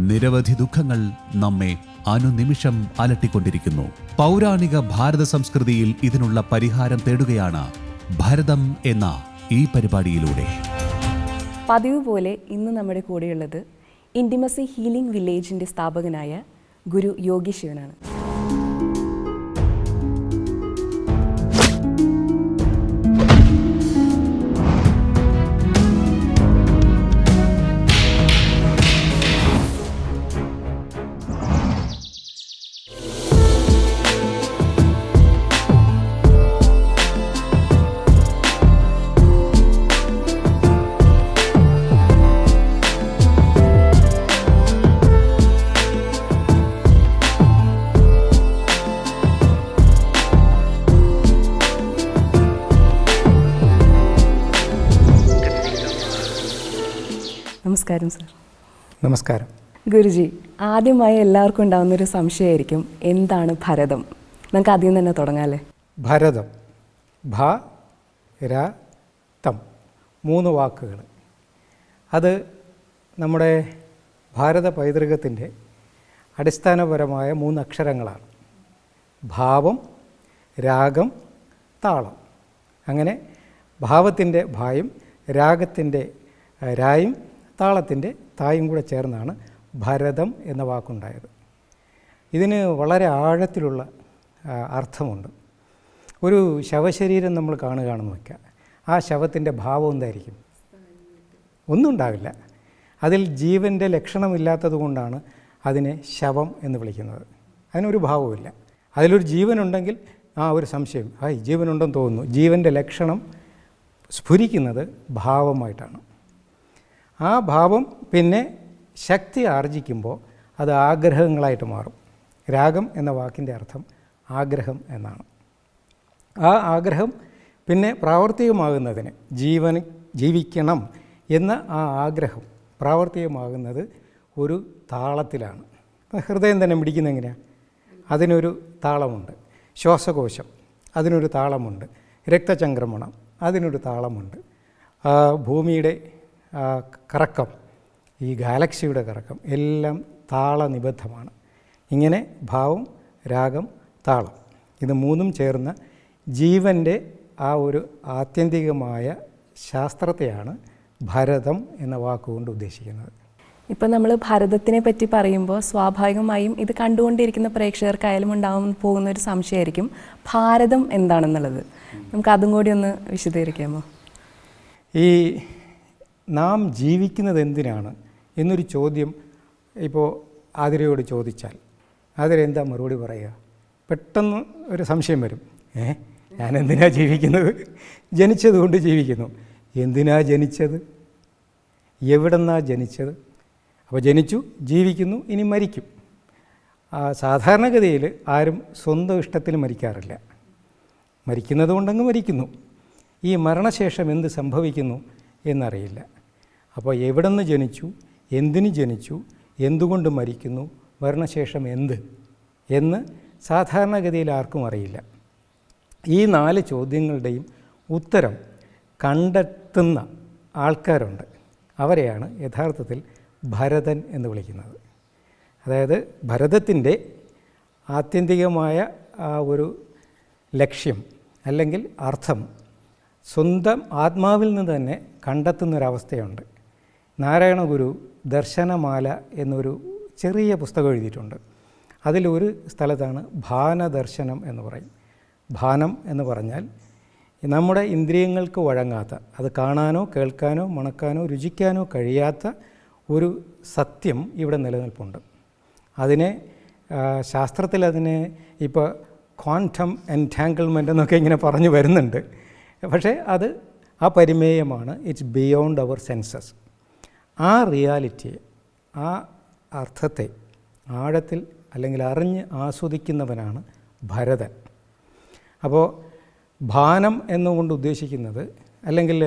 നിരവധി ദുഃഖങ്ങൾ നമ്മെ അനുനിമിഷം അലട്ടിക്കൊണ്ടിരിക്കുന്നു. പൗരാണിക ഭാരത സംസ്കൃതിയിൽ ഇതിനുള്ള പരിഹാരം തേടുകയാണ് ഭരതം എന്ന ഈ പരിപാടിയിലൂടെ. പതിവ് പോലെ ഇന്ന് നമ്മുടെ കൂടെയുള്ളത് ഇൻഡിമസി ഹീലിംഗ് വില്ലേജിന്റെ സ്ഥാപകനായ ഗുരു യോഗി ശിവനാണ്. നമസ്കാരം സർ നമസ്കാരം. ഗുരുജി ആദ്യമായി എല്ലാവർക്കും ഉണ്ടാകുന്നൊരു സംശയമായിരിക്കും എന്താണ് ഭരതം? നമുക്ക് ആദ്യം തന്നെ തുടങ്ങാല്ലേ? ഭരതം. ഭ ര തം. മൂന്ന് വാക്കുകൾ. അത് നമ്മുടെ ഭാരത പൈതൃകത്തിന്റെ അടിസ്ഥാനപരമായ മൂന്ന് അക്ഷരങ്ങളാണ്. ഭാവം രാഗം താളം. അങ്ങനെ ഭാവത്തിന്റെ ഭായും രാഗത്തിന്റെ രായും താളത്തിന്റെ തായും കൂടെ ചേർന്നാണ് ഭരതം എന്ന വാക്കുണ്ടായത്. ഇതിന് വളരെ ആഴത്തിലുള്ള അർത്ഥമുണ്ട്. ഒരു ശവശരീരം നമ്മൾ കാണുകയാണെന്ന് വയ്ക്കുക ആ ശവത്തിന്റെ ഭാവം എന്തായിരിക്കും? ഒന്നും ഉണ്ടാവില്ല. അതിൽ ജീവന്റെ ലക്ഷണമില്ലാത്തത് കൊണ്ടാണ് അതിനെ ശവം എന്ന് വിളിക്കുന്നത്. അതിനൊരു ഭാവമില്ല അതിലൊരു ജീവനുണ്ടെങ്കിൽ ആ ഒരു സംശയം. ഹായ് ജീവനുണ്ടെന്ന് തോന്നുന്നു. ജീവന്റെ ലക്ഷണം സ്ഫുരിക്കുന്നത് ഭാവമായിട്ടാണ്. ആ ഭാവം പിന്നെ ശക്തി ആർജിക്കുമ്പോൾ അത് ആഗ്രഹങ്ങളായിട്ട് മാറും. രാഗം എന്ന വാക്കിന്റെ അർത്ഥം ആഗ്രഹം എന്നാണ്. ആ ആഗ്രഹം പിന്നെ പ്രാവർത്തികമാകുന്നതിന് ജീവൻ ജീവിക്കണം എന്ന ആ ആഗ്രഹം പ്രാവർത്തികമാകുന്നത് ഒരു താളത്തിലാണ്. ഹൃദയം തന്നെ പിടിക്കുന്നത് എങ്ങനെയാണ് അതിനൊരു താളമുണ്ട്. ശ്വാസകോശം അതിനൊരു താളമുണ്ട്. രക്തചംക്രമണം അതിനൊരു താളമുണ്ട്. ഭൂമിയുടെ കറക്കം. ഈ ഗാലക്സിയുടെ കറക്കം. എല്ലാം താളനിബദ്ധമാണ്. ഇങ്ങനെ ഭാവം രാഗം താളം. ഇത് മൂന്നും ചേർന്ന ജീവന്റെ ആ ഒരു ആത്യന്തികമായ ശാസ്ത്രത്തെയാണ് ഭരതം എന്ന വാക്കുകൊണ്ട് ഉദ്ദേശിക്കുന്നത്. ഇപ്പം നമ്മൾ ഭാരതത്തിനെ പറ്റി പറയുമ്പോൾ സ്വാഭാവികമായും ഇത് കണ്ടുകൊണ്ടിരിക്കുന്ന പ്രേക്ഷകർക്കായാലും ഉണ്ടാവാൻ പോകുന്ന ഒരു സംശയമായിരിക്കും. ഭാരതം എന്താണെന്നുള്ളത്? നമുക്ക് അതും കൂടി ഒന്ന് വിശദീകരിക്കാമോ? ഈ നാം ജീവിക്കുന്നത് എന്തിനാണ് എന്നൊരു ചോദ്യം ഇപ്പോൾ ആതിരയോട് ചോദിച്ചാൽ. ആതിര എന്താ മറുപടി പറയുക? പെട്ടെന്ന് ഒരു സംശയം വരും. ഏ ഞാൻ എന്തിനാ ജീവിക്കുന്നത് ജനിച്ചതുകൊണ്ട് ജീവിക്കുന്നു. എന്തിനാ ജനിച്ചത്? എവിടെന്നാ ജനിച്ചത്? അപ്പോൾ ജനിച്ചു ജീവിക്കുന്നു ഇനി മരിക്കും. സാധാരണഗതിയിൽ ആരും സ്വന്തം ഇഷ്ടത്തിൽ മരിക്കാറില്ല. മരിക്കുന്നത് കൊണ്ടങ്ങ് മരിക്കുന്നു. ഈ മരണശേഷം എന്ത് സംഭവിക്കുന്നു? എന്നറിയില്ല. അപ്പോൾ എവിടെ നിന്ന് ജനിച്ചു? എന്തിന് ജനിച്ചു? എന്തുകൊണ്ട് മരിക്കുന്നു? മരണശേഷം എന്ത്? എന്ന് സാധാരണഗതിയിൽ ആർക്കും അറിയില്ല. ഈ നാല് ചോദ്യങ്ങളുടെയും ഉത്തരം കണ്ടെത്തുന്ന ആൾക്കാരുണ്ട്. അവരെയാണ് യഥാർത്ഥത്തിൽ ഭരതൻ എന്ന് വിളിക്കുന്നത്. അതായത് ഭരതത്തിന്റെ ആത്യന്തികമായ ആ ഒരു ലക്ഷ്യം അല്ലെങ്കിൽ അർത്ഥം സ്വന്തം ആത്മാവിൽ നിന്ന് തന്നെ കണ്ടെത്തുന്നൊരവസ്ഥയുണ്ട്. നാരായണ ഗുരു ദർശനമാല എന്നൊരു ചെറിയ പുസ്തകം എഴുതിയിട്ടുണ്ട്. അതിലൊരു സ്ഥലത്താണ് ഭാനദർശനം എന്ന് പറയും. ഭാനം എന്ന് പറഞ്ഞാൽ നമ്മുടെ ഇന്ദ്രിയങ്ങൾക്ക് വഴങ്ങാത്ത അത് കാണാനോ കേൾക്കാനോ മണക്കാനോ രുചിക്കാനോ കഴിയാത്ത ഒരു സത്യം ഇവിടെ നിലനിൽപ്പുണ്ട്. അതിനെ ശാസ്ത്രത്തിൽ അതിനെ ഇപ്പോൾ ക്വാണ്ടം എന്റാങ്കിൾമെന്റ് എന്നൊക്കെ ഇങ്ങനെ പറഞ്ഞു വരുന്നുണ്ട്. പക്ഷേ അത് ആ പരിമേയമാണ് ഇറ്റ്സ് ബിയോണ്ട് അവർ സെൻസസ് ആ റിയാലിറ്റിയെ ആ അർത്ഥത്തെ ആഴത്തിൽ അല്ലെങ്കിൽ അറിഞ്ഞ് ആസ്വദിക്കുന്നവനാണ് ഭരതൻ. അപ്പോൾ ഭാനം എന്നുകൊണ്ട് ഉദ്ദേശിക്കുന്നത് അല്ലെങ്കിൽ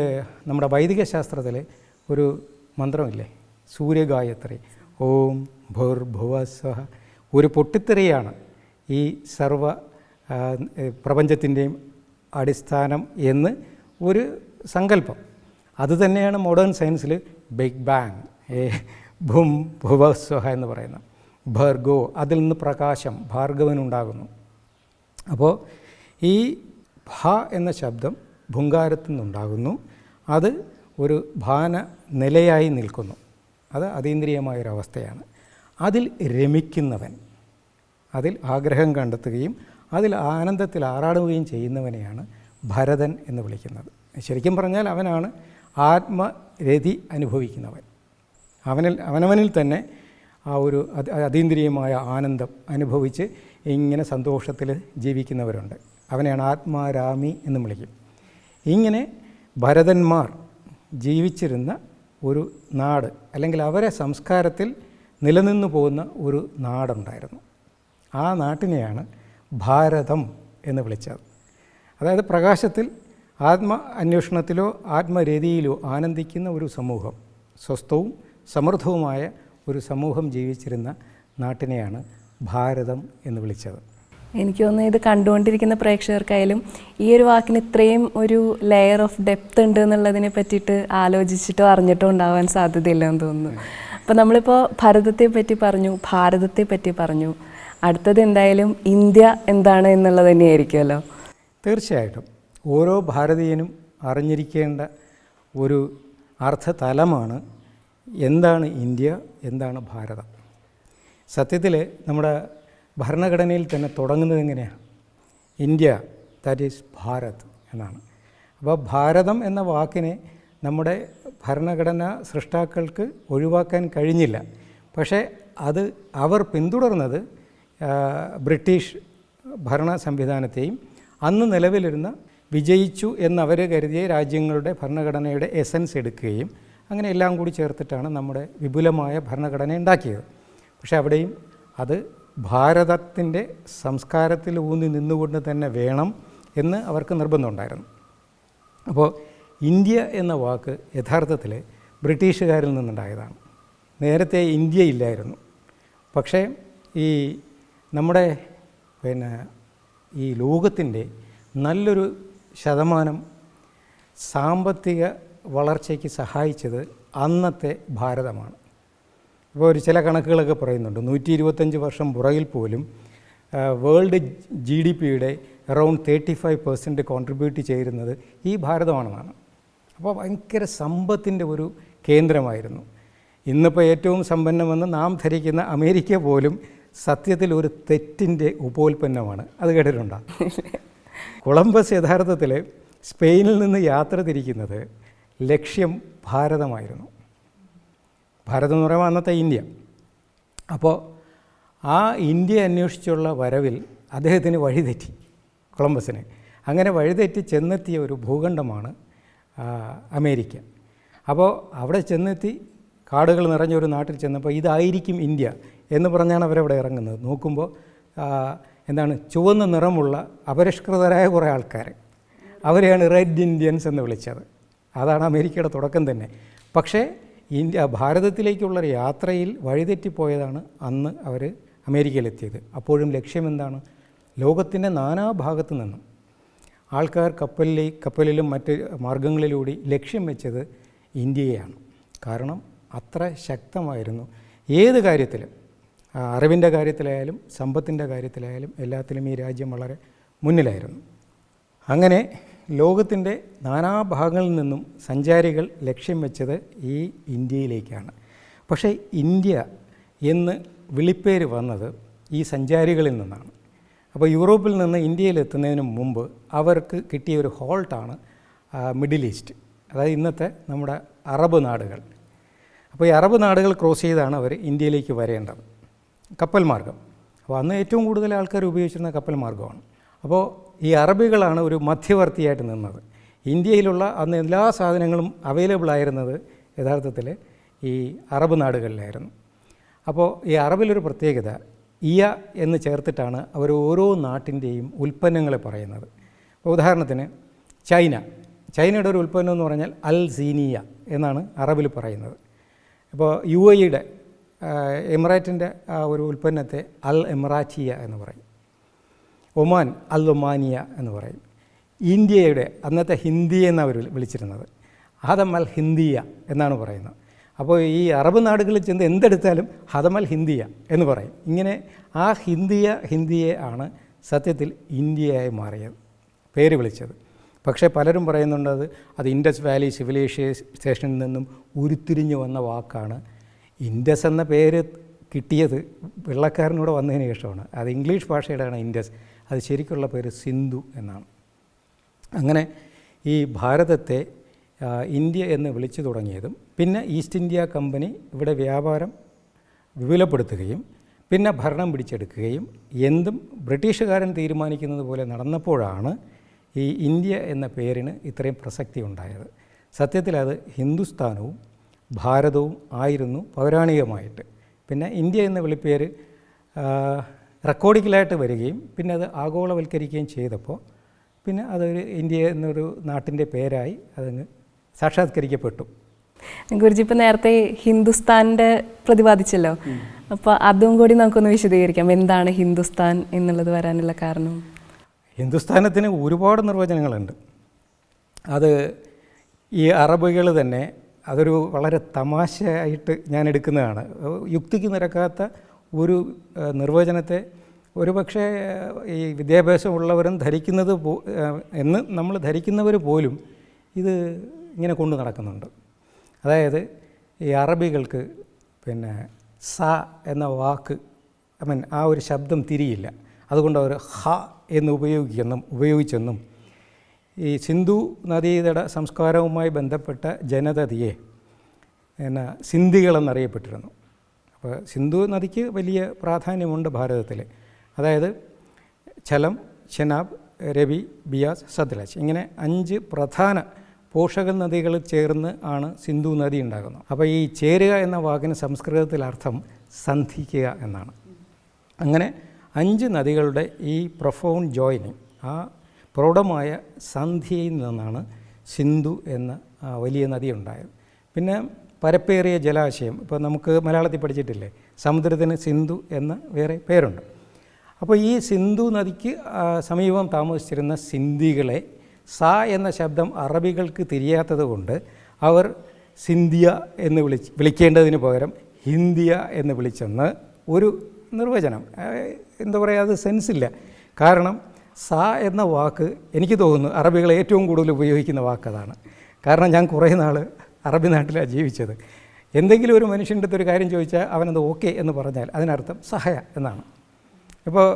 നമ്മുടെ വൈദിക ശാസ്ത്രത്തിലെ ഒരു മന്ത്രമില്ലേ? സൂര്യഗായത്രി. ഓം ഭുർ ഭുവ സ്വഹ ഒരു പൊട്ടിത്തെറിയാണ് ഈ സർവ പ്രപഞ്ചത്തിന്റെയും അടിസ്ഥാനം എന്ന് ഒരു സങ്കല്പം. അതുതന്നെയാണ് മോഡേൺ സയൻസിൽ ബിഗ് ബാങ് ഏ ഭും ഭുവസ്വഹ എന്ന് പറയുന്ന ഭർഗോ അതിൽ നിന്ന് പ്രകാശം ഭാർഗവനുണ്ടാകുന്നു അപ്പോൾ ഈ ഭ എന്ന ശബ്ദം ഭുങ്കാരത്തു നിന്നുണ്ടാകുന്നു. അത് ഒരു ഭാന നിലയായി നിൽക്കുന്നു. അത് അതീന്ദ്രിയമായൊരവസ്ഥയാണ് അതിൽ രമിക്കുന്നവൻ അതിൽ ആഗ്രഹം കണ്ടെത്തുകയും അതിൽ ആനന്ദത്തിൽ ആറാടുകയും ചെയ്യുന്നവനെയാണ് ഭരതൻ എന്ന് വിളിക്കുന്നത്. ശരിക്കും പറഞ്ഞാൽ അവനാണ് ആത്മരതി അനുഭവിക്കുന്നവൻ. അവനിൽ അവനവനിൽ തന്നെ ആ ഒരു അത് അതീന്ദ്രിയമായ ആനന്ദം അനുഭവിച്ച് ഇങ്ങനെ സന്തോഷത്തിൽ ജീവിക്കുന്നവരുണ്ട്. അവനെയാണ് ആത്മാരാമി എന്ന് വിളിക്കും. ഇങ്ങനെ ഭരതന്മാർ ജീവിച്ചിരുന്ന ഒരു നാട് അല്ലെങ്കിൽ അവരെ സംസ്കാരത്തിൽ നിലനിന്നു പോകുന്ന ഒരു നാടുണ്ടായിരുന്നു. ആ നാട്ടിനെയാണ് ഭാരതം എന്ന് വിളിച്ചത്. അതായത് പ്രകാശത്തിൽ ആത്മ അന്വേഷണത്തിലോ ആത്മരതിയിലോ ആനന്ദിക്കുന്ന ഒരു സമൂഹം സ്വസ്ഥവും സമൃദ്ധവുമായ ഒരു സമൂഹം ജീവിച്ചിരുന്ന നാട്ടിനെയാണ് ഭാരതം എന്ന് വിളിച്ചത്. എനിക്ക് തോന്നുന്നു ഇത് കണ്ടുകൊണ്ടിരിക്കുന്ന പ്രേക്ഷകർക്കായാലും ഈ ഒരു വാക്കിന് ഇത്രയും ഒരു ലെയർ ഓഫ് ഡെപ്ത് ഉണ്ട് എന്നുള്ളതിനെ പറ്റിയിട്ട് ആലോചിച്ചിട്ടോ അറിഞ്ഞിട്ടോ ഉണ്ടാവാൻ സാധ്യതയില്ലെന്ന് തോന്നുന്നു. അപ്പോൾ നമ്മളിപ്പോൾ ഭരതത്തെ പറ്റി പറഞ്ഞു ഭാരതത്തെ പറ്റി പറഞ്ഞു അടുത്തത് എന്തായാലും ഇന്ത്യ എന്താണ് എന്നുള്ളത് തന്നെയായിരിക്കുമല്ലോ. തീർച്ചയായിട്ടും. ഓരോ ഭാരതീയനും അറിഞ്ഞിരിക്കേണ്ട ഒരു അർത്ഥതലമാണ് എന്താണ് ഇന്ത്യ എന്താണ് ഭാരതം. സത്യത്തിൽ നമ്മുടെ ഭരണഘടനയിൽ തന്നെ തുടങ്ങുന്നത് എങ്ങനെയാണ് ഇന്ത്യ ദാറ്റ് ഈസ് ഭാരത് എന്നാണ്. അപ്പോൾ ഭാരതം എന്ന വാക്കിനെ നമ്മുടെ ഭരണഘടന സൃഷ്ടാക്കൾക്ക് ഒഴിവാക്കാൻ കഴിഞ്ഞില്ല. പക്ഷേ അത് അവർ പിന്തുടർന്നത് ബ്രിട്ടീഷ് ഭരണ സംവിധാനത്തെയും അന്ന് നിലവിലിരുന്ന വിജയിച്ചു എന്നവർ കരുതിയ രാജ്യങ്ങളുടെ ഭരണഘടനയുടെ എസൻസ് എടുക്കുകയും അങ്ങനെ എല്ലാം കൂടി ചേർത്തിട്ടാണ് നമ്മുടെ വിപുലമായ ഭരണഘടന ഉണ്ടാക്കിയത്. പക്ഷേ അവിടെയും അത് ഭാരതത്തിന്റെ സംസ്കാരത്തിൽ ഊന്നി നിന്നുകൊണ്ട് തന്നെ വേണം എന്ന് അവർക്ക് നിർബന്ധമുണ്ടായിരുന്നു അപ്പോൾ ഇന്ത്യ എന്ന വാക്ക് യഥാർത്ഥത്തിൽ ബ്രിട്ടീഷുകാരിൽ നിന്നുണ്ടായതാണ്. നേരത്തെ ഇന്ത്യ ഇല്ലായിരുന്നു. പക്ഷേ ഈ നമ്മുടെ പിന്നെ ഈ ലോകത്തിന്റെ നല്ലൊരു ശതമാനം സാമ്പത്തിക വളർച്ചയ്ക്ക് സഹായിച്ചത് അന്നത്തെ ഭാരതമാണ്. ഇപ്പോൾ ഒരു ചില കണക്കുകളൊക്കെ പറയുന്നുണ്ട്. നൂറ്റി ഇരുപത്തഞ്ച് വർഷം പുറകിൽ പോലും വേൾഡ് ജി ഡി പിയുടെ around thirty five percent contribute ചെയ്യുന്നത് ഈ ഭാരതമാണെന്നാണ്. അപ്പോൾ ഭയങ്കര സമ്പത്തിന്റെ ഒരു കേന്ദ്രമായിരുന്നു. ഇന്നിപ്പോൾ ഏറ്റവും സമ്പന്നമെന്ന് നാം ധരിക്കുന്ന അമേരിക്ക പോലും സത്യത്തിൽ ഒരു തെറ്റിന്റെ ഉപോൽപ്പന്നമാണ്. അത് കേട്ടിട്ടുണ്ടോ? കൊളംബസ് യഥാർത്ഥത്തിൽ സ്പെയിനിൽ നിന്ന് യാത്ര തിരിക്കുന്നത് ലക്ഷ്യം ഭാരതമായിരുന്നു. ഭാരതം എന്ന് പറയുമ്പോൾ അന്നത്തെ ഇന്ത്യ. അപ്പോൾ ആ ഇന്ത്യ അന്വേഷിച്ചുള്ള വരവിൽ അദ്ദേഹത്തിന് വഴിതെറ്റി കൊളംബസിന്. അങ്ങനെ വഴിതെറ്റി ചെന്നെത്തിയ ഒരു ഭൂഖണ്ഡമാണ് അമേരിക്ക. അപ്പോൾ അവിടെ ചെന്നെത്തി കാടുകൾ നിറഞ്ഞ ഒരു നാട്ടിൽ ചെന്നപ്പോൾ ഇതായിരിക്കും ഇന്ത്യ. എന്ന് പറഞ്ഞാണ് അവരവിടെ ഇറങ്ങുന്നത്. നോക്കുമ്പോൾ എന്താണ് ചുവന്ന നിറമുള്ള അപരിഷ്കൃതരായ കുറേ ആൾക്കാർ അവരെയാണ് റെഡ് ഇന്ത്യൻസ് എന്ന് വിളിച്ചത്. അതാണ് അമേരിക്കയുടെ തുടക്കം തന്നെ. പക്ഷേ ഇന്ത്യ ഭാരതത്തിലേക്കുള്ള യാത്രയിൽ വഴിതെറ്റിപ്പോയതാണ് അന്ന് അവർ അമേരിക്കയിലെത്തിയത്. അപ്പോഴും ലക്ഷ്യം എന്താണ്? ലോകത്തിന്റെ നാനാഭാഗത്തു നിന്നും. ആൾക്കാർ കപ്പലിലെ കപ്പലിലും മറ്റ് മാർഗങ്ങളിലൂടെ ലക്ഷ്യം വെച്ചത് ഇന്ത്യയെയാണ്. കാരണം അത്ര ശക്തമായിരുന്നു. ഏത് കാര്യത്തിലും അറിവിന്റെ കാര്യത്തിലായാലും സമ്പത്തിന്റെ കാര്യത്തിലായാലും എല്ലാത്തിലും ഈ രാജ്യം വളരെ മുന്നിലായിരുന്നു. അങ്ങനെ ലോകത്തിന്റെ നാനാഭാഗങ്ങളിൽ നിന്നും സഞ്ചാരികൾ ലക്ഷ്യം വെച്ചത് ഈ ഇന്ത്യയിലേക്കാണ്. പക്ഷേ ഇന്ത്യ എന്ന് വിളിപ്പേര് വന്നത് ഈ സഞ്ചാരികളിൽ നിന്നാണ്. അപ്പോൾ യൂറോപ്പിൽ നിന്ന് ഇന്ത്യയിലെത്തുന്നതിന് മുമ്പ് അവർക്ക് കിട്ടിയ ഒരു ഹോൾട്ടാണ് മിഡിൽ ഈസ്റ്റ് അതായത് ഇന്നത്തെ നമ്മുടെ അറബ് നാടുകൾ. അപ്പോൾ ഈ അറബ് നാടുകൾ ക്രോസ് ചെയ്താണ് അവർ ഇന്ത്യയിലേക്ക് വരേണ്ടത്. കപ്പൽ മാർഗം അപ്പോൾ അന്ന് ഏറ്റവും കൂടുതൽ ആൾക്കാർ ഉപയോഗിച്ചിരുന്ന കപ്പൽ മാർഗമാണ് അപ്പോൾ ഈ അറബികളാണ് ഒരു മധ്യവർത്തിയായിട്ട് നിന്നത്. ഇന്ത്യയിലുള്ള അന്ന് എല്ലാ സാധനങ്ങളും അവൈലബിൾ ആയിരുന്നത് യഥാർത്ഥത്തിൽ ഈ അറബ് നാടുകളിലായിരുന്നു. അപ്പോൾ ഈ അറബിലൊരു പ്രത്യേകത ഇയ എന്ന് ചേർത്തിട്ടാണ് അവർ ഓരോ നാട്ടിന്റെയും ഉൽപ്പന്നങ്ങളെ പറയുന്നത്. ഉദാഹരണത്തിന് ചൈന. ചൈനയുടെ ഒരു ഉൽപ്പന്നം എന്ന് പറഞ്ഞാൽ അൽ സീനിയ എന്നാണ് അറബിൽ പറയുന്നത്. ഇപ്പോൾ യു എയുടെ എമിറേറ്റിന്റെ ഒരു ഉൽപ്പന്നത്തെ അൽ എമിറാറ്റിയ എന്ന് പറയും. ഒമാൻ അൽ ഒമാനിയ എന്ന് പറയും. ഇന്ത്യയുടെ അന്നത്തെ ഹിന്ദി എന്ന് അവർ വിളിച്ചിരുന്നത്. ഹദമൽ ഹിന്ദിയ എന്നാണ് പറയുന്നത്. അപ്പോൾ ഈ അറബ് നാടുകളിൽ ചെന്ന് എന്തെടുത്താലും ഹദമൽ ഹിന്ദിയ എന്ന് പറയും. ഇങ്ങനെ ആ ഹിന്ദിയ ഹിന്ദിയെ ആണ് സത്യത്തിൽ ഇന്ത്യയായി മാറിയത് പേര് വിളിച്ചത്. പക്ഷേ പലരും പറയുന്നുണ്ടത് അത് ഇൻഡസ് വാലി സിവിലൈസേഷനിൽ നിന്നും ഉരുത്തിരിഞ്ഞു വന്ന വാക്കാണ് ഇൻഡസ് എന്ന പേര് കിട്ടിയത് വെള്ളക്കാരനൂടെ വന്നതിന് ശേഷമാണ്. അത് ഇംഗ്ലീഷ് ഭാഷയുടെയാണ് ഇൻഡസ്. അത് ശരിക്കുള്ള പേര് സിന്ധു എന്നാണ്. അങ്ങനെ ഈ ഭാരതത്തെ ഇന്ത്യ എന്ന് വിളിച്ചു തുടങ്ങിയതും പിന്നെ ഈസ്റ്റ് ഇന്ത്യ കമ്പനി ഇവിടെ വ്യാപാരം വിപുലപ്പെടുത്തുകയും പിന്നെ ഭരണം പിടിച്ചെടുക്കുകയും എന്തും ബ്രിട്ടീഷുകാരൻ തീരുമാനിക്കുന്നത് പോലെ നടന്നപ്പോഴാണ് ഈ ഇന്ത്യ എന്ന പേരിന് ഇത്രയും പ്രസക്തി ഉണ്ടായത്. സത്യത്തിൽ അത് ഹിന്ദുസ്ഥാനവും ഭാരതവും ആയിരുന്നു പൗരാണികമായിട്ട്. പിന്നെ ഇന്ത്യ എന്ന വിളിപ്പേര് റെക്കോർഡിക്കലായിട്ട് വരികയും പിന്നെ അത് ആഗോളവൽക്കരിക്കുകയും ചെയ്തപ്പോൾ പിന്നെ അതൊരു ഇന്ത്യ എന്നൊരു നാട്ടിന്റെ പേരായി അതങ്ങ് സാക്ഷാത്കരിക്കപ്പെട്ടു. ഗുരുജി ഇപ്പം നേരത്തെ ഹിന്ദുസ്ഥാന്റെ പ്രതിപാദിച്ചല്ലോ. അപ്പോൾ അതും കൂടി നമുക്കൊന്ന് വിശദീകരിക്കാം. എന്താണ് ഹിന്ദുസ്ഥാൻ എന്നുള്ളത് വരാനുള്ള കാരണം? ഹിന്ദുസ്ഥാനത്തിന് ഒരുപാട് നിർവചനങ്ങളുണ്ട്. അത് ഈ അറബികൾ തന്നെ അതൊരു വളരെ തമാശയായിട്ട് ഞാൻ എടുക്കുന്നതാണ്. യുക്തിക്ക് നിരക്കാത്ത ഒരു നിർവചനത്തെ ഒരുപക്ഷെ ഈ വിദ്യാഭ്യാസമുള്ളവരും ധരിക്കുന്നത് പോ എന്ന് നമ്മൾ ധരിക്കുന്നവർ പോലും ഇത് ഇങ്ങനെ കൊണ്ടു നടക്കുന്നുണ്ട്. അതായത് ഈ അറബികൾക്ക് പിന്നെ സ എന്ന വാക്ക് ഐ മീൻ ആ ഒരു ശബ്ദം തിരിയില്ല. അതുകൊണ്ട് അവർ ഹ എന്ന് ഉപയോഗിക്കുന്നും ഉപയോഗിച്ചെന്നും ഈ സിന്ധു നദീതട സംസ്കാരവുമായി ബന്ധപ്പെട്ട ജനതതിയെ എന്നാ സിന്ധികളെന്നറിയപ്പെട്ടിരുന്നു. അപ്പോൾ സിന്ധു നദിക്ക് വലിയ പ്രാധാന്യമുണ്ട് ഭാരതത്തിൽ അതായത് ചലം ചെനാബ് രവി ബിയാസ് സത്ലജ് ഇങ്ങനെ അഞ്ച് പ്രധാന പോഷക നദികൾ ചേർന്ന് ആണ് സിന്ധു നദി ഉണ്ടാകുന്നത്. അപ്പോൾ ഈ ചേരുക എന്ന വാക്കിന് സംസ്കൃതത്തിൽ അർത്ഥം സന്ധിക്കുക എന്നാണ്. അങ്ങനെ അഞ്ച് നദികളുടെ ഈ പ്രൊഫൗൺ ജോയിനിങ് ആ പ്രൗഢമായ സന്ധ്യയിൽ നിന്നാണ് സിന്ധു എന്ന വലിയ നദി ഉണ്ടായത് പിന്നെ പരപ്പേറിയ ജലാശയം ഇപ്പോൾ നമുക്ക് മലയാളത്തിൽ പഠിച്ചിട്ടില്ലേ? സമുദ്രത്തിന് സിന്ധു എന്ന വേറെ പേരുണ്ട്. അപ്പോൾ ഈ സിന്ധു നദിക്ക് സമീപം താമസിച്ചിരുന്ന സിന്ധികളെ സ എന്ന ശബ്ദം അറബികൾക്ക് തിരിയാത്തത് കൊണ്ട് അവർ സിന്ധ്യ എന്ന് വിളി വിളിക്കേണ്ടതിന് പകരം ഹിന്ദിയ എന്ന് വിളിച്ചെന്ന് ഒരു നിർവചനം. എന്താ പറയുക അത് സെൻസില്ല. കാരണം സ എന്ന വാക്ക് എനിക്ക് തോന്നുന്നു അറബികൾ ഏറ്റവും കൂടുതൽ ഉപയോഗിക്കുന്ന വാക്കതാണ്. കാരണം ഞാൻ കുറേ നാൾ അറബി നാട്ടിലാണ് ജീവിച്ചത്. എന്തെങ്കിലും ഒരു മനുഷ്യന്റെ അടുത്ത് ഒരു കാര്യം ചോദിച്ചാൽ അവനത് ഓക്കെ എന്ന് പറഞ്ഞാൽ അതിനർത്ഥം സഹയ എന്നാണ്. ഇപ്പോൾ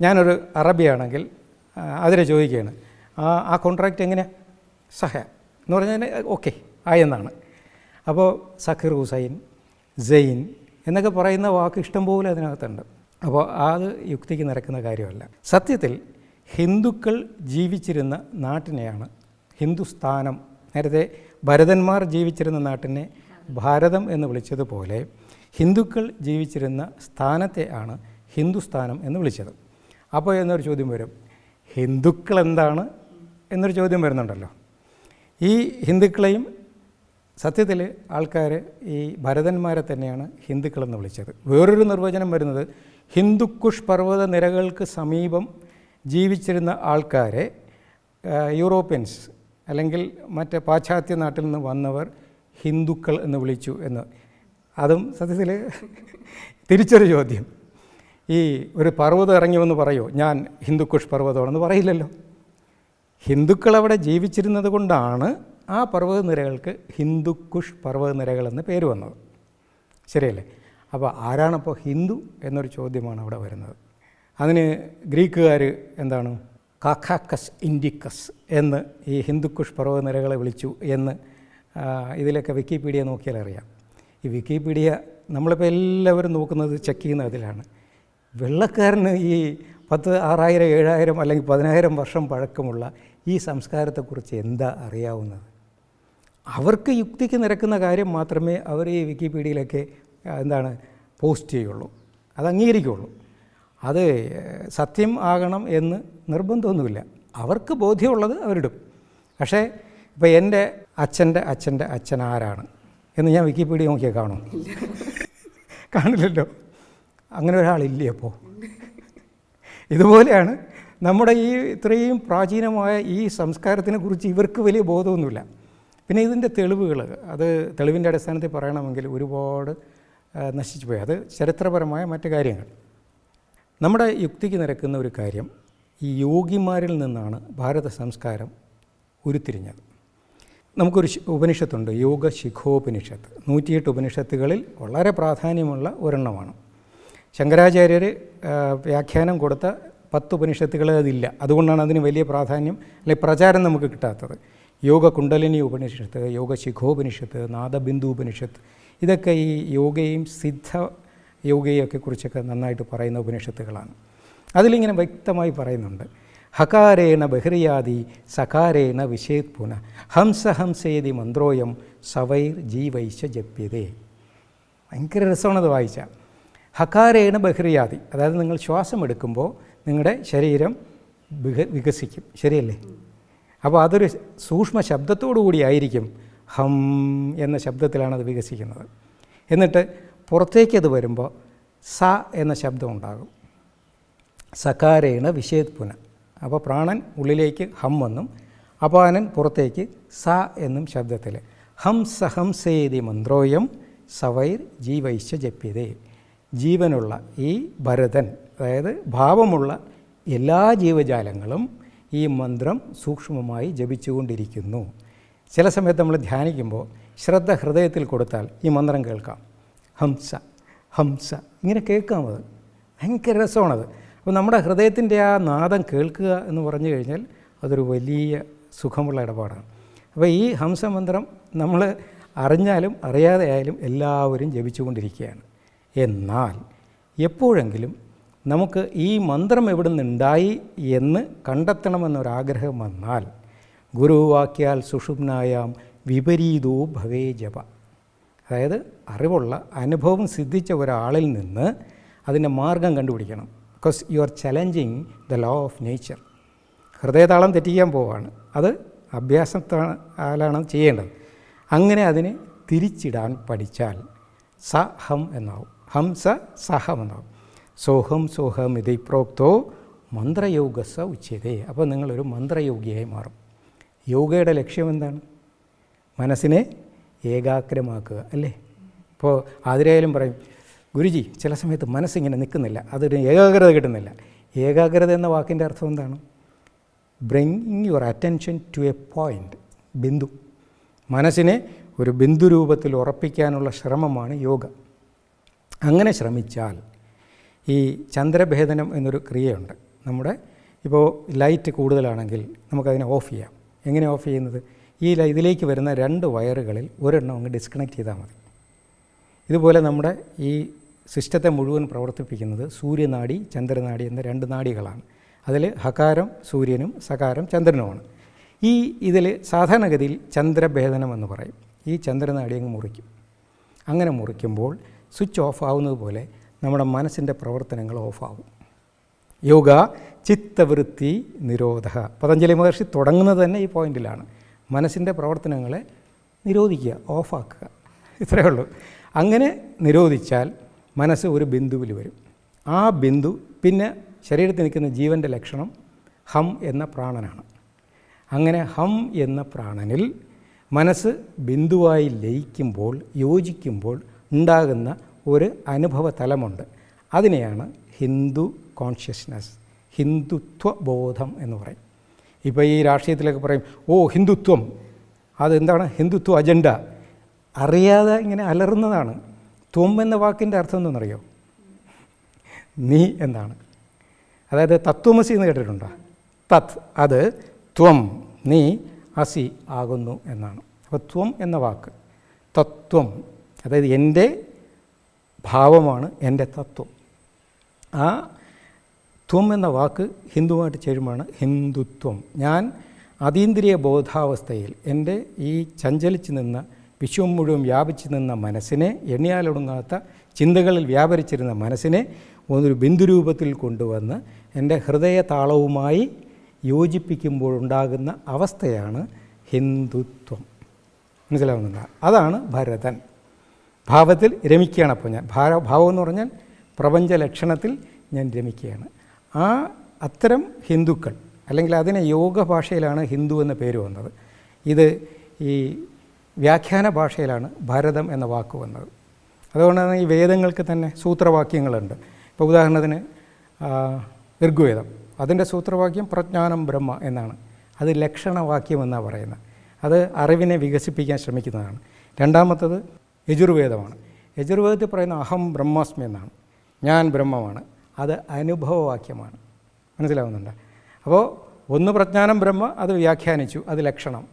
ഞാനൊരു അറബിയാണെങ്കിൽ അതിനെ ചോദിക്കുകയാണ് ആ ആ കോൺട്രാക്റ്റ് എങ്ങനെയാണ് സഹയ എന്ന് പറഞ്ഞാൽ ഓക്കെ ആയെന്നാണ് അപ്പോൾ സഖിർ ഹുസൈൻ ജെയിൻ എന്നൊക്കെ പറയുന്ന വാക്ക് ഇഷ്ടം പോലെ അതിനകത്തുണ്ട്. അപ്പോൾ അത് യുക്തിക്ക് നിരക്കുന്ന കാര്യമല്ല. സത്യത്തിൽ ഹിന്ദുക്കൾ ജീവിച്ചിരുന്ന നാട്ടിനെയാണ് ഹിന്ദുസ്ഥാനം. നേരത്തെ ഭരതന്മാർ ജീവിച്ചിരുന്ന നാട്ടിനെ ഭാരതം എന്ന് വിളിച്ചതുപോലെ ഹിന്ദുക്കൾ ജീവിച്ചിരുന്ന സ്ഥാനത്തെ ആണ് ഹിന്ദുസ്ഥാനം എന്ന് വിളിച്ചത്. അപ്പോൾ എന്നൊരു ചോദ്യം വരും. ഹിന്ദുക്കൾ എന്താണ് എന്നൊരു ചോദ്യം വരുന്നുണ്ടല്ലോ. ഈ ഹിന്ദുക്കളെയും സത്യത്തിൽ ആൾക്കാർ ഈ ഭരതന്മാരെ തന്നെയാണ് ഹിന്ദുക്കളെന്ന് വിളിച്ചത്. വേറൊരു നിർവചനം വരുന്നത് ഹിന്ദുക്കുഷ് പർവത നിരകൾക്ക് സമീപം ജീവിച്ചിരുന്ന ആൾക്കാരെ യൂറോപ്യൻസ് അല്ലെങ്കിൽ മറ്റ് പാശ്ചാത്യ നാട്ടിൽ നിന്ന് വന്നവർ ഹിന്ദുക്കൾ എന്ന് വിളിച്ചു എന്ന്. അതും സത്യത്തിൽ തിരിച്ചൊരു ചോദ്യം. ഈ ഒരു പർവതം ഇറങ്ങിയെന്ന് പറയോ ഞാൻ ഹിന്ദുക്കുഷ് പർവതമാണെന്ന് പറയില്ലല്ലോ. ഹിന്ദുക്കൾ അവിടെ ജീവിച്ചിരുന്നത് കൊണ്ടാണ് ആ പർവതനിരകൾക്ക് ഹിന്ദുക്കുഷ് പർവതനിരകളെന്ന് പേര് വന്നത്. ശരിയല്ലേ? അപ്പോൾ ആരാണപ്പോൾ ഹിന്ദു എന്നൊരു ചോദ്യമാണ് അവിടെ വരുന്നത്. അതിന് ഗ്രീക്കുകാർ എന്താണ്? കാക്കാക്കസ് ഇൻഡിക്കസ് എന്ന് ഈ ഹിന്ദുക്കുഷ് പർവതനിരകളെ വിളിച്ചു എന്ന് ഇതിലൊക്കെ വിക്കിപീഡിയ നോക്കിയാൽ അറിയാം. ഈ വിക്കിപീഡിയ നമ്മളിപ്പോൾ എല്ലാവരും നോക്കുന്നത് ചെക്ക് ചെയ്യുന്ന അതിലാണ് വെള്ളക്കാരന് ഈ പത്ത് ആറായിരം ഏഴായിരം അല്ലെങ്കിൽ പതിനായിരം വർഷം പഴക്കമുള്ള ഈ സംസ്കാരത്തെക്കുറിച്ച് എന്താ അറിയാവുന്നത്? അവർക്ക് യുക്തിക്ക് നിരക്കുന്ന കാര്യം മാത്രമേ അവർ ഈ വിക്കിപീഡിയയിലൊക്കെ എന്താണ് പോസ്റ്റ് ചെയ്യുള്ളൂ. അത് അംഗീകരിക്കുള്ളൂ അത് സത്യം ആകണം എന്ന് നിർബന്ധമൊന്നുമില്ല. അവർക്ക് ബോധ്യമുള്ളത് അവരിടും. പക്ഷേ ഇപ്പോൾ എന്റെ അച്ഛന്റെ അച്ഛന്റെ അച്ഛൻ ആരാണ് എന്ന് ഞാൻ വിക്കിപീഡിയ നോക്കിയാൽ കാണും കാണില്ലല്ലോ. അങ്ങനെ ഒരാളില്ലേ അപ്പോൾ ഇതുപോലെയാണ് നമ്മുടെ ഈ ഇത്രയും പ്രാചീനമായ ഈ സംസ്കാരത്തിനെ കുറിച്ച് ഇവർക്ക് വലിയ ബോധമൊന്നുമില്ല. പിന്നെ ഇതിന്റെ തെളിവുകൾ അത് തെളിവിന്റെ അടിസ്ഥാനത്തിൽ പറയണമെങ്കിൽ ഒരുപാട് നശിച്ചു പോയി. അത് ചരിത്രപരമായ മറ്റു കാര്യങ്ങൾ. നമ്മുടെ യുക്തിക്ക് നിരക്കുന്ന ഒരു കാര്യം ഈ യോഗിമാരിൽ നിന്നാണ് ഭാരത സംസ്കാരം ഉരുത്തിരിഞ്ഞത്. നമുക്കൊരു ഉപനിഷത്തുണ്ട് യോഗ ശിഖോപനിഷത്ത്. നൂറ്റിയെട്ട് ഉപനിഷത്തുകളിൽ വളരെ പ്രാധാന്യമുള്ള ഒരെണ്ണമാണ്. ശങ്കരാചാര്യർ വ്യാഖ്യാനം കൊടുത്ത പത്ത് ഉപനിഷത്തുകൾ അതില്ല. അതുകൊണ്ടാണ് അതിന് വലിയ പ്രാധാന്യം അല്ലെ പ്രചാരം നമുക്ക് കിട്ടാത്തത്. യോഗ കുണ്ടലിനി ഉപനിഷത്ത് യോഗ ശിഖോപനിഷത്ത് നാദബിന്ദു ഉപനിഷത്ത് ഇതൊക്കെ ഈ യോഗയും സിദ്ധ യോഗയൊക്കെ കുറിച്ചൊക്കെ നന്നായിട്ട് പറയുന്ന ഉപനിഷത്തുകളാണ്. അതിലിങ്ങനെ വ്യക്തമായി പറയുന്നുണ്ട്. ഹകാരേണ ബഹിർയാതി സകാരേണ വിഷേത് പുന. ഹംസ ഹംസേതി മന്ത്രോയം സവൈർ ജീവൈശ ജപ്യതേ. ഭയങ്കര രസമാണത് വായിച്ച. ഹകാരേണ ബഹിർയാതി. അതായത് നിങ്ങൾ ശ്വാസം എടുക്കുമ്പോൾ നിങ്ങളുടെ ശരീരം വിക വികസിക്കും. ശരിയല്ലേ? അപ്പോൾ അതൊരു സൂക്ഷ്മ ശബ്ദത്തോടു കൂടിയായിരിക്കും ഹം എന്ന ശബ്ദത്തിലാണ് അത് വികസിക്കുന്നത്. എന്നിട്ട് പുറത്തേക്ക് അത് വരുമ്പോൾ സ എന്ന ശബ്ദം ഉണ്ടാകും. സകാരേണ വിഷേത് പുന അപ്പോൾ പ്രാണൻ ഉള്ളിലേക്ക് ഹം എന്നും അപാനൻ പുറത്തേക്ക് സ എന്നും ശബ്ദത്തിൽ ഹം സഹംസേതി മന്ത്രോയം സവൈർ ജീവൈശ ജപ്യതേ. ജീവനുള്ള ഈ ഭരതൻ അതായത് ഭാവമുള്ള എല്ലാ ജീവജാലങ്ങളും ഈ മന്ത്രം സൂക്ഷ്മമായി ജപിച്ചുകൊണ്ടിരിക്കുന്നു. ചില സമയത്ത് നമ്മൾ ധ്യാനിക്കുമ്പോൾ ശ്രദ്ധ ഹൃദയത്തിൽ കൊടുത്താൽ ഈ മന്ത്രം കേൾക്കാം. ഹംസ ഹംസ. ഇങ്ങനെ കേൾക്കാം അത്. ഭയങ്കര രസമാണത്. അപ്പോൾ നമ്മുടെ ഹൃദയത്തിന്റെ ആ നാദം കേൾക്കുക എന്ന് പറഞ്ഞു കഴിഞ്ഞാൽ അതൊരു വലിയ സുഖമുള്ള ഇടപാടാണ്. അപ്പോൾ ഈ ഹംസമന്ത്രം നമ്മൾ അറിഞ്ഞാലും അറിയാതെ ആയാലും എല്ലാവരും ജപിച്ചുകൊണ്ടിരിക്കുകയാണ്. എന്നാൽ എപ്പോഴെങ്കിലും നമുക്ക് ഈ മന്ത്രം എവിടെ നിന്നുണ്ടായി എന്ന് കണ്ടെത്തണമെന്നൊരാഗ്രഹം വന്നാൽ ഗുരുവാക്യാൽ സുഷുപ്നായാം വിപരീതോ ഭവേ ജപ. അതായത് അറിവുള്ള അനുഭവം സിദ്ധിച്ച ഒരാളിൽ നിന്ന് അതിന്റെ മാർഗം കണ്ടുപിടിക്കണം. Because you are challenging the law of nature ഹൃദയതാളം തെറ്റിക്കാൻ പോവാണ്. അത് അഭ്യാസത്താലാണ് ചെയ്യേണ്ടത്. അങ്ങനെ അതിനെ തിരിച്ചിടാൻ പഠിച്ചാൽ സ ഹം എന്നാവും. ഹം സ സഹം എന്നാവും. സോഹം സോഹം ഇതി പ്രോക്തോ മന്ത്രയോഗസ ഉച്ചതേ അപ്പോൾ നിങ്ങളൊരു മന്ത്രയോഗിയായി മാറും. യോഗയുടെ ലക്ഷ്യം എന്താണ് മനസ്സിനെ ഏകാഗ്രമാക്കുക അല്ലേ? ഇപ്പോൾ ആതിരായാലും പറയും ഗുരുജി ചില സമയത്ത് മനസ്സിങ്ങനെ നിൽക്കുന്നില്ല അതൊരു ഏകാഗ്രത കിട്ടുന്നില്ല. ഏകാഗ്രത എന്ന വാക്കിന്റെ അർത്ഥം എന്താണ്? Bringing your attention to a point Bindu. മനസ്സിനെ ഒരു ബിന്ദു രൂപത്തിൽ ഉറപ്പിക്കാനുള്ള ശ്രമമാണ് യോഗ. അങ്ങനെ ശ്രമിച്ചാൽ ഈ ചന്ദ്രഭേദനം എന്നൊരു ക്രിയയുണ്ട്. നമ്മുടെ ഇപ്പോൾ ലൈറ്റ് കൂടുതലാണെങ്കിൽ നമുക്കതിനെ ഓഫ് ചെയ്യാം. എങ്ങനെ ഓഫ് ചെയ്യുന്നത്? ഈ ഇതിലേക്ക് വരുന്ന രണ്ട് വയറുകളിൽ ഒരെണ്ണം അങ്ങ് ഡിസ്കണക്ട് ചെയ്താൽ മതി. ഇതുപോലെ നമ്മുടെ ഈ സിസ്റ്റത്തെ മുഴുവൻ പ്രവർത്തിപ്പിക്കുന്നത് സൂര്യനാടി ചന്ദ്രനാടി എന്ന രണ്ട് നാടികളാണ്. അതിൽ ഹകാരം സൂര്യനും സകാരം ചന്ദ്രനുമാണ്. ഈ ഇതിൽ സാധാരണഗതിയിൽ ചന്ദ്രഭേദനം എന്ന് പറയും. ഈ ചന്ദ്രനാടി അങ്ങ് മുറിക്കും. അങ്ങനെ മുറിക്കുമ്പോൾ സ്വിച്ച് ഓഫ് ആവുന്നത് പോലെ നമ്മുടെ മനസ്സിന്റെ പ്രവർത്തനങ്ങൾ ഓഫാവും യോഗ ചിത്തവൃത്തി നിരോധ. പതഞ്ജലി മഹർഷി തുടങ്ങുന്നത് തന്നെ ഈ പോയിന്റിലാണ്. മനസ്സിന്റെ പ്രവർത്തനങ്ങളെ നിരോധിക്കുക ഓഫാക്കുക. ഇത്രയേ ഉള്ളൂ. അങ്ങനെ നിരോധിച്ചാൽ മനസ്സ് ഒരു ബിന്ദുവിൽ വരും. ആ ബിന്ദു പിന്നെ ശരീരത്തിൽ നിൽക്കുന്ന ജീവന്റെ ലക്ഷണം ഹം എന്ന പ്രാണനാണ്. അങ്ങനെ ഹം എന്ന പ്രാണനിൽ മനസ്സ് ബിന്ദുവായി ലയിക്കുമ്പോൾ യോജിക്കുമ്പോൾ ഉണ്ടാകുന്ന ഒരു അനുഭവ തലമുണ്ട്. അതിനെയാണ് ഹിന്ദു കോൺഷ്യസ്നസ്. ഹിന്ദുത്വ ബോധം എന്ന് പറയും. ഇപ്പോൾ ഈ രാഷ്ട്രീയത്തിലൊക്കെ പറയും ഓ ഹിന്ദുത്വം. അതെന്താണ് ഹിന്ദുത്വ അജണ്ട. അറിയാതെ ഇങ്ങനെ അലറുന്നതാണ്. ത്വം എന്ന വാക്കിന്റെ അർത്ഥം എന്തെന്നറിയോ? നീ എന്നാണ്. അതായത് തത്വമസി എന്ന് കേട്ടിട്ടുണ്ടോ? തത് അത് ത്വം നീ അസി ആകുന്നു എന്നാണ്. അപ്പോൾ ത്വം എന്ന വാക്ക് തത്വം അതായത് എന്റെ ഭാവമാണ് എന്റെ തത്വം. ആ ത്വം എന്ന വാക്ക് ഹിന്ദുവായിട്ട് ചേരുമാണ് ഹിന്ദുത്വം. ഞാൻ അതീന്ദ്രിയ ബോധാവസ്ഥയിൽ എന്റെ ഈ ചഞ്ചലിച്ച് നിന്ന വിശ്വം മുഴുവൻ വ്യാപിച്ചു നിന്ന മനസ്സിനെ എണ്ണിയാലൊടുങ്ങാത്ത ചിന്തകളിൽ വ്യാപരിച്ചിരുന്ന മനസ്സിനെ ഒരു ബിന്ദുരൂപത്തിൽ കൊണ്ടുവന്ന് എന്റെ ഹൃദയ താളവുമായി യോജിപ്പിക്കുമ്പോഴുണ്ടാകുന്ന അവസ്ഥയാണ് ഹിന്ദുത്വം. മനസ്സിലാവുന്നില്ല അതാണ് ഭരതൻ. ഭാവത്തിൽ രമിക്കുകയാണ് അപ്പോൾ ഞാൻ. ഭാവ എന്ന് പറഞ്ഞാൽ പ്രപഞ്ച ലക്ഷണത്തിൽ ഞാൻ രമിക്കുകയാണ്. ആ അത്തരം ഹിന്ദുക്കൾ അല്ലെങ്കിൽ അതിനെ യോഗ ഭാഷയിലാണ് ഹിന്ദു എന്ന പേര് വന്നത്. ഇത് ഈ വ്യാഖ്യാന ഭാഷയിലാണ് ഭരതം എന്ന വാക്ക് വന്നത്. അതുകൊണ്ടാണ് ഈ വേദങ്ങൾക്ക് തന്നെ സൂത്രവാക്യങ്ങളുണ്ട്. ഇപ്പോൾ ഉദാഹരണത്തിന് ഋഗ്വേദം. അതിന്റെ സൂത്രവാക്യം പ്രജ്ഞാനം ബ്രഹ്മ എന്നാണ്. അത് ലക്ഷണവാക്യം എന്നാണ് പറയുന്നത്. അത് അറിവിനെ വികസിപ്പിക്കാൻ ശ്രമിക്കുന്നതാണ്. രണ്ടാമത്തത് യജുർവേദമാണ്. യജുർവേദത്തിൽ പറയുന്ന അഹം ബ്രഹ്മാസ്മി എന്നാണ്. ഞാൻ ബ്രഹ്മമാണ്. അത് അനുഭവവാക്യമാണ്. മനസ്സിലാവുന്നുണ്ട്? അപ്പോൾ ഒന്ന് പ്രജ്ഞാനം ബ്രഹ്മ അത് വ്യാഖ്യാനിച്ചു അത് ലക്ഷണം.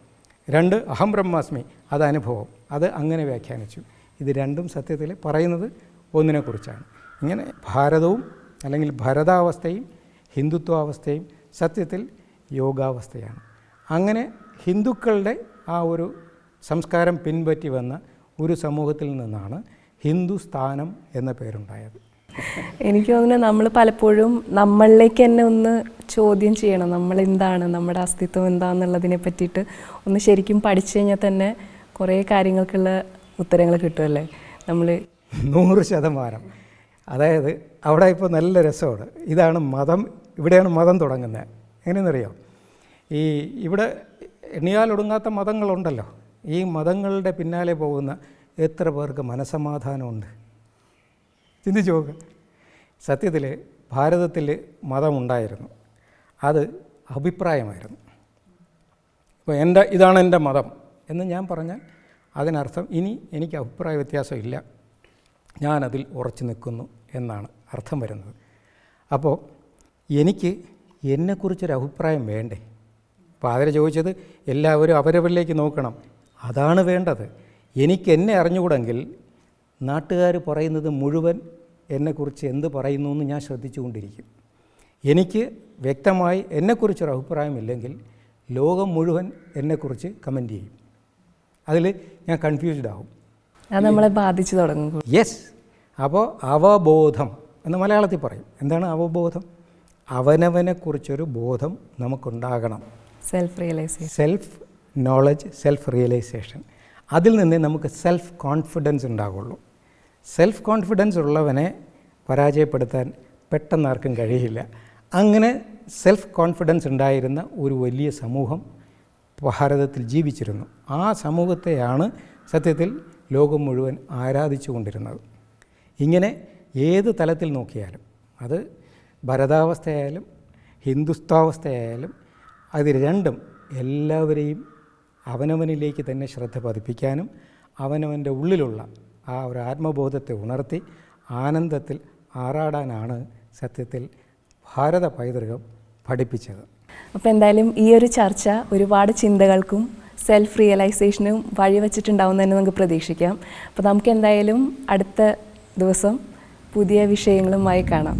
രണ്ട് അഹം ബ്രഹ്മാസ്മി അത് അനുഭവം. അത് അങ്ങനെ വ്യാഖ്യാനിച്ചു. ഇത് രണ്ടും സത്യത്തിൽ പറയുന്നത് ഒന്നിനെക്കുറിച്ചാണ്. ഇങ്ങനെ ഭാരതവും അല്ലെങ്കിൽ ഭരതാവസ്ഥയും ഹിന്ദുത്വാവസ്ഥയും സത്യത്തിൽ യോഗാവസ്ഥയാണ്. അങ്ങനെ ഹിന്ദുക്കളുടെ ആ ഒരു സംസ്കാരം പിൻപറ്റി വന്ന ഒരു സമൂഹത്തിൽ നിന്നാണ് ഹിന്ദുസ്ഥാനം എന്ന പേരുണ്ടായത്. എനിക്ക് തോന്നുന്നു നമ്മൾ പലപ്പോഴും നമ്മളിലേക്ക് തന്നെ ഒന്ന് ചോദ്യം ചെയ്യണം. നമ്മൾ എന്താണ്? നമ്മുടെ അസ്തിത്വം എന്താണെന്നുള്ളതിനെ പറ്റിയിട്ട് ഒന്ന് ശരിക്കും പഠിച്ചു കഴിഞ്ഞാൽ തന്നെ കുറേ കാര്യങ്ങൾക്കുള്ള ഉത്തരങ്ങൾ കിട്ടുമല്ലേ നമ്മൾ നൂറ് ശതമാനം. അതായത് അവിടെ ഇപ്പോൾ നല്ല രസമാണ്. ഇതാണ് മതം. ഇവിടെയാണ് മതം തുടങ്ങുന്നത്. എങ്ങനെയെന്നറിയോ? ഈ ഇവിടെ എണ്ണിയാലൊടുങ്ങാത്ത മതങ്ങളുണ്ടല്ലോ. ഈ മതങ്ങളുടെ പിന്നാലെ പോകുന്ന എത്ര പേർക്ക് മനസമാധാനമുണ്ട്? ചിന്തിച്ചു നോക്കുക സത്യത്തിൽ ഭാരതത്തിൽ മതമുണ്ടായിരുന്നു. അത് അഭിപ്രായമായിരുന്നു. ഇപ്പോൾ എന്റെ ഇതാണ് എന്റെ മതം എന്ന് ഞാൻ പറഞ്ഞാൽ അതിനർത്ഥം ഇനി എനിക്ക് അഭിപ്രായ വ്യത്യാസമില്ല ഞാനതിൽ ഉറച്ചു നിൽക്കുന്നു എന്നാണ് അർത്ഥം വരുന്നത്. അപ്പോൾ എനിക്ക് എന്നെക്കുറിച്ചൊരു അഭിപ്രായം വേണ്ടേ? അപ്പോൾ അതിൽ ചോദിച്ചത് എല്ലാവരും അവരവരിലേക്ക് നോക്കണം. അതാണ് വേണ്ടത്. എനിക്ക് എന്നെ അറിഞ്ഞുകൂടെങ്കിൽ നാട്ടുകാർ പറയുന്നത് മുഴുവൻ എന്നെക്കുറിച്ച് എന്ത് പറയുന്നു എന്ന് ഞാൻ ശ്രദ്ധിച്ചുകൊണ്ടിരിക്കും. എനിക്ക് വ്യക്തമായി എന്നെക്കുറിച്ചൊരു അഭിപ്രായമില്ലെങ്കിൽ ലോകം മുഴുവൻ എന്നെക്കുറിച്ച് കമന്റ് ചെയ്യും. അതിൽ ഞാൻ കൺഫ്യൂസ്ഡ് ആവും. അത് നമ്മളെ ബാധിച്ചു തുടങ്ങും. യെസ് അപ്പോൾ അവബോധം എന്ന് മലയാളത്തിൽ പറയും. എന്താണ് അവബോധം? അവനവനെക്കുറിച്ചൊരു ബോധം നമുക്കുണ്ടാകണം. Self realisation self knowledge self realisation അതിൽ നിന്ന് നമുക്ക് സെൽഫ് കോൺഫിഡൻസ് ഉണ്ടാകുള്ളൂ സെൽഫ് കോൺഫിഡൻസ് ഉള്ളവനെ പരാജയപ്പെടുത്താൻ പെട്ടെന്ന് ആർക്കും കഴിയില്ല. അങ്ങനെ സെൽഫ് കോൺഫിഡൻസ് ഉണ്ടായിരുന്ന ഒരു വലിയ സമൂഹം ഭാരതത്തിൽ ജീവിച്ചിരുന്നു. ആ സമൂഹത്തെയാണ് സത്യത്തിൽ ലോകം മുഴുവൻ ആരാധിച്ചു കൊണ്ടിരുന്നത് ഇങ്ങനെ ഏത് തലത്തിൽ നോക്കിയാലും അത് ഭരതാവസ്ഥയായാലും ഹിന്ദുസ്ഥാവസ്ഥയായാലും അത് രണ്ടും എല്ലാവരെയും അവനവനിലേക്ക് തന്നെ ശ്രദ്ധ പതിപ്പിക്കാനും അവനവന്റെ ഉള്ളിലുള്ള ആ ഒരു ആത്മബോധത്തെ ഉണർത്തി ആനന്ദത്തിൽ ആറാടാനാണ് സത്യത്തിൽ ഭാരത പൈതൃകം പഠിപ്പിച്ചത്. അപ്പോൾ എന്തായാലും ഈ ഒരു ചർച്ച ഒരുപാട് ചിന്തകൾക്കും സെൽഫ് റിയലൈസേഷനും വഴിവെച്ചിട്ടുണ്ടാവും തന്നെ നമുക്ക് പ്രതീക്ഷിക്കാം. അപ്പോൾ നമുക്ക് എന്തായാലും അടുത്ത ദിവസം പുതിയ വിഷയങ്ങളുമായി കാണാം.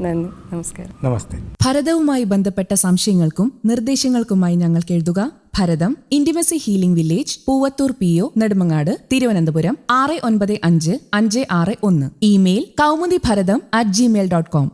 നന്ദി നമസ്കാരം. നമസ്തേ. ഭരതവുമായി ബന്ധപ്പെട്ട സംശയങ്ങൾക്കും നിർദ്ദേശങ്ങൾക്കുമായി ഞങ്ങൾക്ക് എഴുതുക. Bharatham intimacy healing village Poovathur P O Nedumangad Thiruvananthapuram ആറ് ഒൻപത് അഞ്ച് അഞ്ച് ആറ് ഒന്ന്. Email Kaumudi Bharatham at gmail dot com